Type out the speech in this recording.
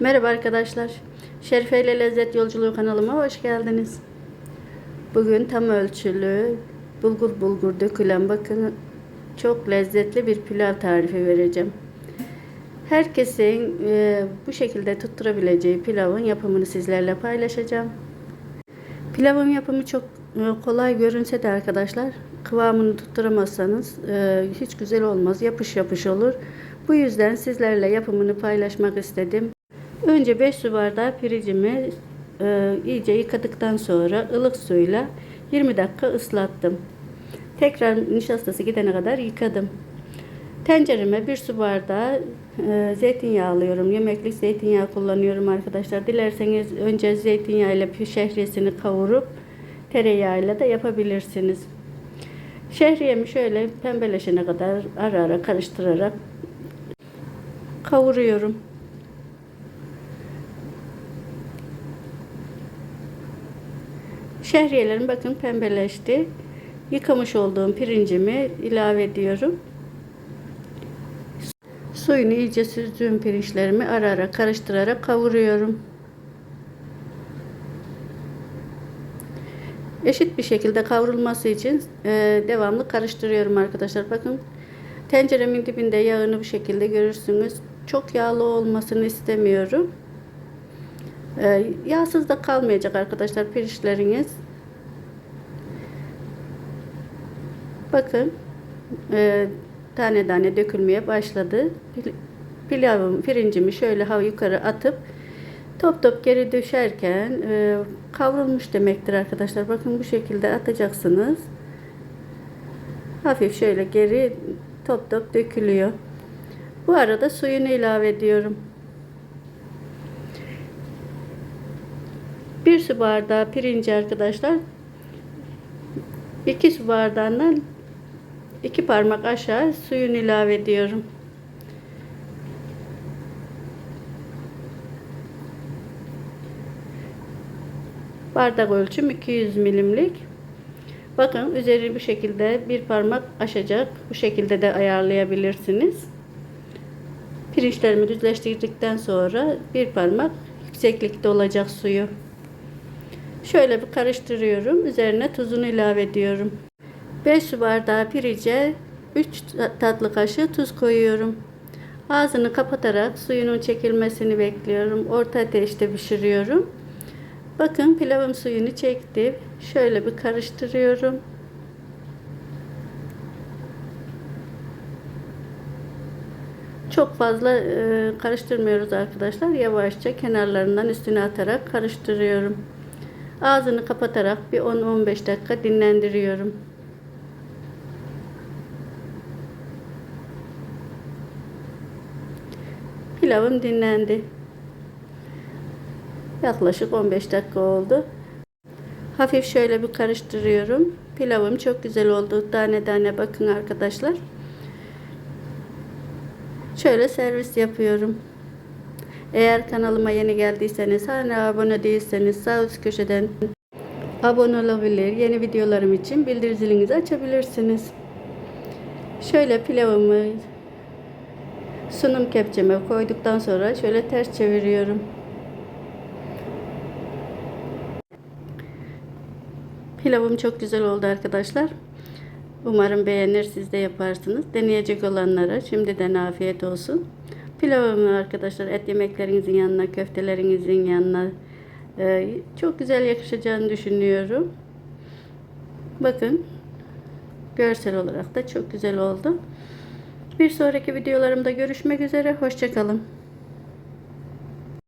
Merhaba arkadaşlar. Şerife ile Lezzet Yolculuğu kanalıma hoş geldiniz. Bugün tam ölçülü bulgur bulgur dökülen bakın çok lezzetli bir pilav tarifi vereceğim. Herkesin e, bu şekilde tutturabileceği pilavın yapımını sizlerle paylaşacağım. Pilavın yapımı çok e, kolay görünse de arkadaşlar kıvamını tutturamazsanız e, hiç güzel olmaz. Yapış yapış olur. Bu yüzden sizlerle yapımını paylaşmak istedim. Önce 5 su bardağı pirincimi e, iyice yıkadıktan sonra ılık suyla 20 dakika ıslattım. Tekrar nişastası gidene kadar yıkadım. Tencereme 1 su bardağı e, zeytinyağı alıyorum. Yemeklik zeytinyağı kullanıyorum arkadaşlar. Dilerseniz önce zeytinyağı ile şehriyesini kavurup tereyağıyla da yapabilirsiniz. Şehriyemi şöyle pembeleşene kadar ara ara karıştırarak kavuruyorum. Şehriyelerim bakın pembeleşti. Yıkamış olduğum pirincimi ilave ediyorum. Suyunu iyice süzdüğüm pirinçlerimi ara ara karıştırarak kavuruyorum. Eşit bir şekilde kavrulması için e, devamlı karıştırıyorum arkadaşlar. Bakın tenceremin dibinde yağını bu şekilde görürsünüz. Çok yağlı olmasını istemiyorum. E, yağsız da kalmayacak arkadaşlar pirinçleriniz. Bakın e, tane tane dökülmeye başladı. Pilavım, pirincimi şöyle yukarı atıp top top geri düşerken e, kavrulmuş demektir arkadaşlar. Bakın bu şekilde atacaksınız. Hafif şöyle geri top top dökülüyor. Bu arada suyunu ilave ediyorum. Bir su bardağı pirinci arkadaşlar 2 su bardağından 2 parmak aşağı suyunu ilave ediyorum. Bardak ölçüm 200 milimlik. Bakın üzeri bu şekilde bir parmak aşacak. Bu şekilde de ayarlayabilirsiniz. Pirinçlerimi düzleştirdikten sonra bir parmak yükseklikte olacak suyu. Şöyle bir karıştırıyorum. Üzerine tuzunu ilave ediyorum. 5 su bardağı pirince 3 tatlı kaşığı tuz koyuyorum. Ağzını kapatarak suyunun çekilmesini bekliyorum. Orta ateşte pişiriyorum. Bakın pilavım suyunu çekti. Şöyle bir karıştırıyorum. Çok fazla e, karıştırmıyoruz arkadaşlar. Yavaşça kenarlarından üstüne atarak karıştırıyorum. Ağzını kapatarak bir 10-15 dakika dinlendiriyorum. Pilavım dinlendi. Yaklaşık 15 dakika oldu. Hafif şöyle bir karıştırıyorum. Pilavım çok güzel oldu. Tane tane bakın arkadaşlar. Şöyle servis yapıyorum. Eğer kanalıma yeni geldiyseniz hala abone değilseniz sağ üst köşeden abone olabilir. Yeni videolarım için bildirim zilinizi açabilirsiniz. Şöyle pilavımı sunum kepçeme koyduktan sonra şöyle ters çeviriyorum. Pilavım çok güzel oldu arkadaşlar. Umarım beğenir siz de yaparsınız. Deneyecek olanlara şimdiden afiyet olsun. Pilavımı arkadaşlar et yemeklerinizin yanına, köftelerinizin yanına e, çok güzel yakışacağını düşünüyorum. Bakın görsel olarak da çok güzel oldu. Bir sonraki videolarımda görüşmek üzere. Hoşçakalın.